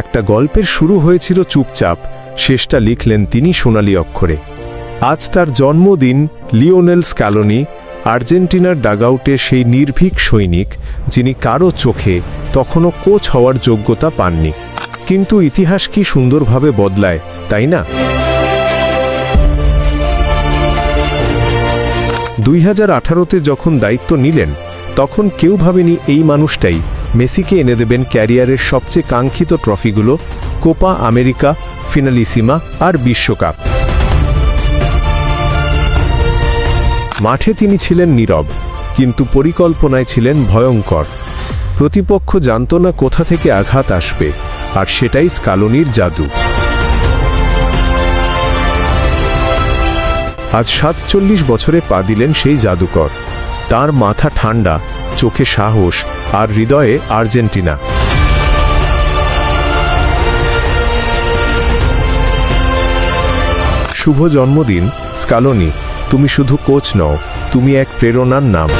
একটা গল্পের শুরু হয়েছিল চুপচাপ। শেষটা লিখলেন তিনি সোনালী অক্ষরে। আজ তার জন্মদিন, লিওনেল স্ক্যালোনি আর্জেন্টিনার ডাগাউটে সেই নির্ভীক সৈনিক, যিনি কারও চোখে তখনও কোচ হওয়ার যোগ্যতা পাননি। কিন্তু ইতিহাস কি সুন্দরভাবে বদলায়, তাই না? দুই হাজার আঠারোতে যখন দায়িত্ব নিলেন, তখন কেউ ভাবেনি এই মানুষটাই মেসিকে এনে দেবেন ক্যারিয়ারের সবচেয়ে কাঙ্ক্ষিত ট্রফিগুলো কোপা আমেরিকা, ফিনালিসিমা আর বিশ্বকাপ। মাঠে তিনি ছিলেন নীরব, কিন্তু পরিকল্পনায় ছিলেন ভয়ঙ্কর। প্রতিপক্ষ জানত না কোথা থেকে আঘাত আসবে, আর সেটাই স্কালোনির জাদু। আজ সাতচল্লিশ বছরে পা দিলেন সেই জাদুকর। তার মাথা ঠান্ডা চোখে সাহস আর হৃদয়ে আর্জেন্টিনা। শুভ জন্মদিন, স্কালোনি। তুমি শুধু কোচ নও, তুমি এক প্রেরণার নাম।